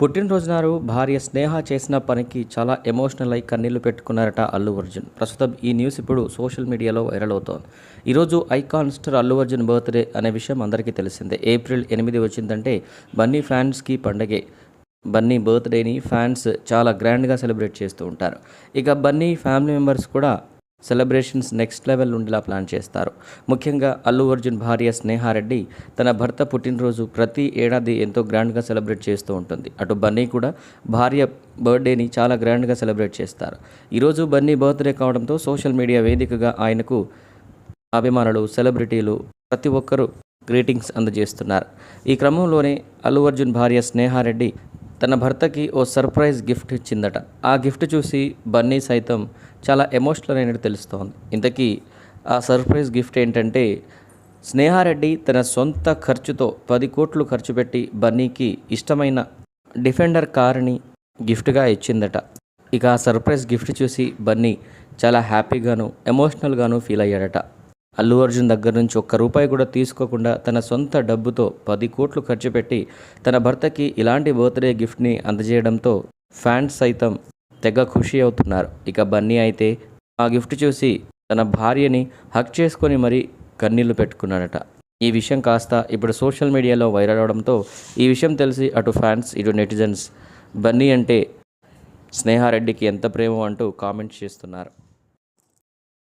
పుట్టినరోజు నాడు భార్య స్నేహ చేసిన పనికి చాలా ఎమోషనల్ అయి కన్నీళ్ళు పెట్టుకున్నారట అల్లు అర్జున్. ప్రస్తుతం ఈ న్యూస్ ఇప్పుడు సోషల్ మీడియాలో వైరల్ అవుతోంది. ఈరోజు icon star Allu Arjun birthday అనే విషయం అందరికీ తెలిసిందే. ఏప్రిల్ ఎనిమిది వచ్చిందంటే బన్నీ ఫ్యాన్స్కి పండగే. బన్నీ బర్త్డేని ఫ్యాన్స్ చాలా గ్రాండ్గా సెలబ్రేట్ చేస్తూ ఉంటారు. ఇక బన్నీ ఫ్యామిలీ మెంబర్స్ కూడా సెలబ్రేషన్స్ నెక్స్ట్ లెవెల్ ఉండేలా ప్లాన్ చేస్తారు. ముఖ్యంగా అల్లు అర్జున్ భార్య స్నేహారెడ్డి తన భర్త పుట్టినరోజు ప్రతి ఏడాది ఎంతో గ్రాండ్గా సెలబ్రేట్ చేస్తూ ఉంటుంది. అటు బన్నీ కూడా భార్య బర్త్డేని చాలా గ్రాండ్గా సెలబ్రేట్ చేస్తారు. ఈరోజు బన్నీ బర్త్డే కావడంతో సోషల్ మీడియా వేదికగా ఆయనకు అభిమానులు సెలబ్రిటీలు ప్రతి ఒక్కరూ గ్రీటింగ్స్ అందజేస్తున్నారు. ఈ క్రమంలోనే అల్లు అర్జున్ భార్య స్నేహారెడ్డి తన భర్తకి ఓ సర్ప్రైజ్ గిఫ్ట్ ఇచ్చిందట. ఆ గిఫ్ట్ చూసి బన్నీ సైతం చాలా ఎమోషనల్ అయినట్టు తెలుస్తోంది. ఇంతకీ ఆ సర్ప్రైజ్ గిఫ్ట్ ఏంటంటే స్నేహారెడ్డి తన సొంత ఖర్చుతో పది కోట్లు ఖర్చు పెట్టి బన్నీకి ఇష్టమైన డిఫెండర్ కారుని గిఫ్ట్గా ఇచ్చిందట. ఇక ఆ సర్ప్రైజ్ గిఫ్ట్ చూసి బన్నీ చాలా హ్యాపీగాను ఎమోషనల్గాను ఫీల్ అయ్యాడట. అల్లు అర్జున్ దగ్గర నుంచి ఒక్క రూపాయి కూడా తీసుకోకుండా తన సొంత డబ్బుతో పది కోట్లు ఖర్చు పెట్టి తన భర్తకి ఇలాంటి బర్త్డే గిఫ్ట్ని అందజేయడంతో ఫ్యాన్స్ సైతం తెగ ఖుషి అవుతున్నారు. ఇక బన్నీ అయితే ఆ గిఫ్ట్ చూసి తన భార్యని హక్ చేసుకొని మరీ కన్నీళ్ళు పెట్టుకున్నాడట. ఈ విషయం కాస్త ఇప్పుడు సోషల్ మీడియాలో వైరల్ అవడంతో ఈ విషయం తెలిసి అటు ఫ్యాన్స్ ఇటు నెటిజన్స్ బన్నీ అంటే స్నేహారెడ్డికి ఎంత ప్రేమ అంటూ కామెంట్స్ చేస్తున్నారు.